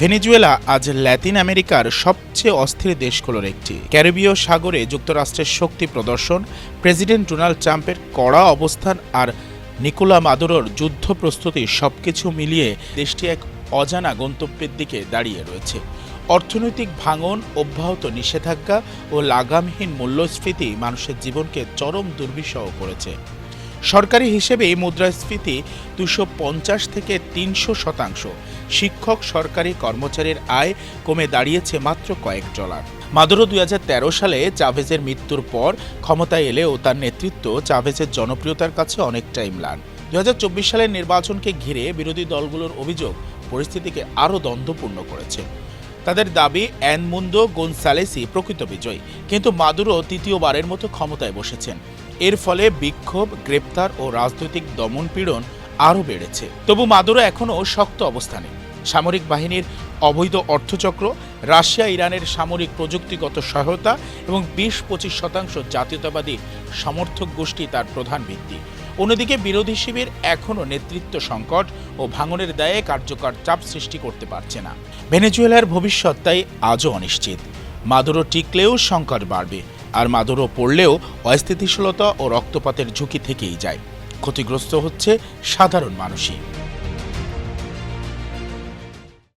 Venezuela আজ Latin আমেরিকার সবচেয়ে অস্থির দেশগুলোর একটি। ক্যারিবীয় সাগরে যুক্তরাষ্ট্রের শক্তি প্রদর্শন, প্রেসিডেন্ট ডোনাল্ড ট্রাম্পের কড়া অবস্থান আর নিকোলা মাদুরোর যুদ্ধ প্রস্তুতি সবকিছু মিলিয়ে দেশটি এক অজানা গন্তব্যের দিকে দাঁড়িয়ে রয়েছে। অর্থনৈতিক ভাঙন, অব্যাহত নিষেধাজ্ঞা ও লাগামহীন মূল্যস্ফীতি মানুষের জীবনকে চরম দুর্বিষহ করেছে। সরকারি হিসেবে এই মুদ্রাস্ফীতি দুশো পঞ্চাশ থেকে তিনশো শতাংশ। শিক্ষক, সরকারি কর্মচারীর আয় কমে দাঁড়িয়েছে মাত্র কয়েক ডলার। মাদুরো দুই সালে চাভেজের মৃত্যুর পর ক্ষমতায় এলেও তার নেতৃত্ব চাভেজের জনপ্রিয়তার কাছে অনেকটাই ম্লান দুই হাজার চব্বিশ সালের নির্বাচনকে ঘিরে বিরোধী দলগুলোর অভিযোগ পরিস্থিতিকে আরও দ্বন্দ্বপূর্ণ করেছে। তাদের দাবি অ্যানমুন্দো গোনসালেসি প্রকৃত বিজয়ী। কিন্তু মাদুরো তৃতীয়বারের মতো ক্ষমতায় বসেছেন। এর ফলে বিক্ষোভ, গ্রেপ্তার ও রাজনৈতিক দমনপীড়ন আরও বেড়েছে। তবু মাদুরো এখনও শক্ত অবস্থানে। সামরিক বাহিনীর অবৈধ অর্থচক্র, রাশিয়া, ইরানের সামরিক প্রযুক্তিগত সহায়তা এবং বিশ পঁচিশ শতাংশ জাতীয়তাবাদী সমর্থক গোষ্ঠী তার প্রধান ভিত্তি। অন্যদিকে বিরোধী শিবির এখনও নেতৃত্ব সংকট ও ভাঙনের দায়ে কার্যকর চাপ সৃষ্টি করতে পারছে না। ভেনেজুয়েলার ভবিষ্যৎ তাই আজও অনিশ্চিত। মাদুরো টিকলেও সংকট বাড়বে, আর মাদুরো পড়লেও অস্থিতিশীলতা ও রক্তপাতের ঝুঁকি থেকেই যায়। ক্ষতিগ্রস্ত হচ্ছে সাধারণ মানুষই।